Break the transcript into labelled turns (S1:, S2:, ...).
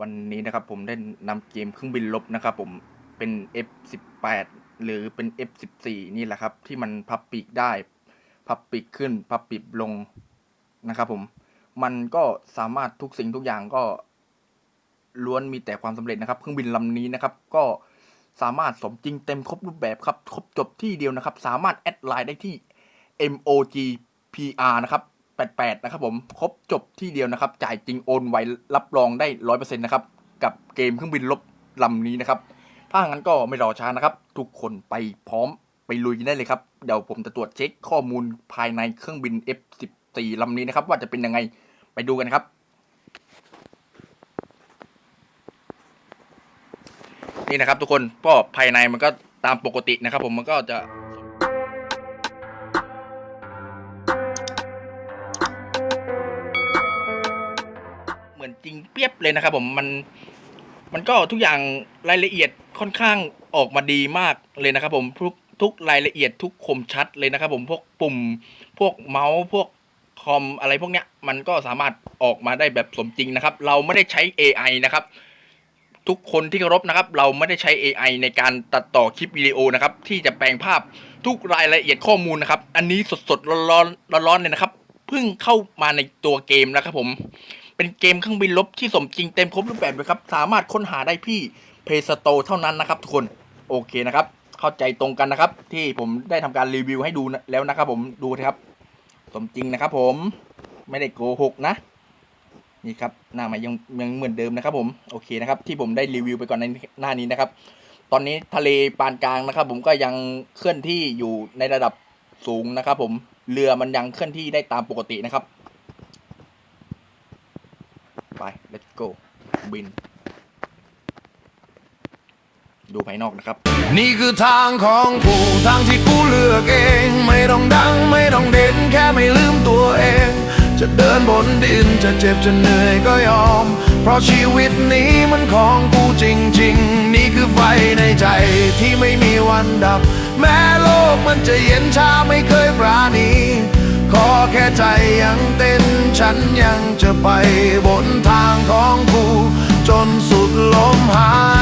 S1: วันนี้นะครับผมได้นำเกมเครื่องบินลบนะครับผมเป็น F18 หรือเป็น F14 นี่แหละครับ ที่มันพับปีกได้ พับปีกขึ้น พับปีกลงนะครับผมมันก็สามารถทุกสิ่งทุกอย่างก็ล้วนมีแต่ความสำเร็จนะครับ เครื่องบินลำนี้นะครับ ก็สามารถสมจริงเต็มครบรูปแบบครับ ครบจบที่เดียวนะครับ สามารถแอดไลน์ได้ที่ MOGPR นะครับ 88 นะครับผม ครบจบที่เดียวนะครับ จ่ายจริงโอนไวรับรองได้ 100%นะครับ กับเกมเครื่องบินลบลำนี้นะครับ ถ้างั้นก็ไม่รอช้านะครับ ทุกคนไปพร้อมไปลุยกันได้เลยครับ เดี๋ยวผมจะตรวจเช็คข้อมูลภายในเครื่องบิน F14 ลำนี้นะครับ ว่าจะเป็นยังไงไปดูกันครับนี่นะครับทุกคนก็ภายในมันก็ตามปกตินะครับ ผมมันก็จะ เหมือนจริงเปียบเลยนะครับผมมันมันก็ทุกอย่างรายละเอียดค่อนข้างออกมาดีมากเลยนะครับผมทุกทุกรายละเอียดทุกคมชัดเลยนะครับผมพวกปุ่มพวกเมาส์พวกคอมอะไรพวกเนี้ยมันก็สามารถออกมาได้แบบสมจริงนะครับ เราไม่ได้ใช้ AI นะครับ ทุกคนที่เคารพนะครับ เราไม่ได้ใช้ AI ในการตัดต่อคลิปวิดีโอนะครับ ที่จะแปลงภาพทุกรายละเอียดข้อมูลนะครับ อันนี้สดๆร้อนๆร้อนๆเลยนะครับเพิ่งเข้ามาในตัวเกมนะครับผม เป็นเกมเครื่องบินลบที่สมจริงเต็มครบรูปแบบเลยครับ สามารถค้นหาได้ที่ Play Store เท่านั้นนะครับทุกคนโอเคนะครับ เข้าใจตรงกันนะครับ ที่ผมได้ทำการรีวิวให้ดูแล้วนะครับ ผมดูนะครับ สมจริงนะครับ ผมไม่ได้โกหกนะ นี่ครับหน้าใหม่ยังยังเหมือนเดิมนะครับ ผมโอเคนะครับ ที่ผมได้รีวิวไปก่อนในหน้านี้นะครับ ตอนนี้ทะเลปานกลางนะครับ ผมก็ยังเคลื่อนที่อยู่ในระดับสูงนะครับ ผมเรือมันยังเคลื่อนที่ได้ตามปกตินะครับ ไป let's go บิน ดูภายนอกนะครับ
S2: นี่คือทางของกูทางที่กูเลือกเอง ไม่ต้องดังไม่ต้องเด่นแค่ไม่ลืมตัวเอง จะเดินบนดินจะเจ็บจะเหนื่อยก็ยอม เพราะชีวิตนี้มันของกูจริง ๆ นี่คือไฟในใจที่ไม่มีวันดับ แม้โลกมันจะเย็นชาไม่เคยปราณี แค่ใจยังเต้นฉันยังจะไปบนทางของกู จนสุดลมหาย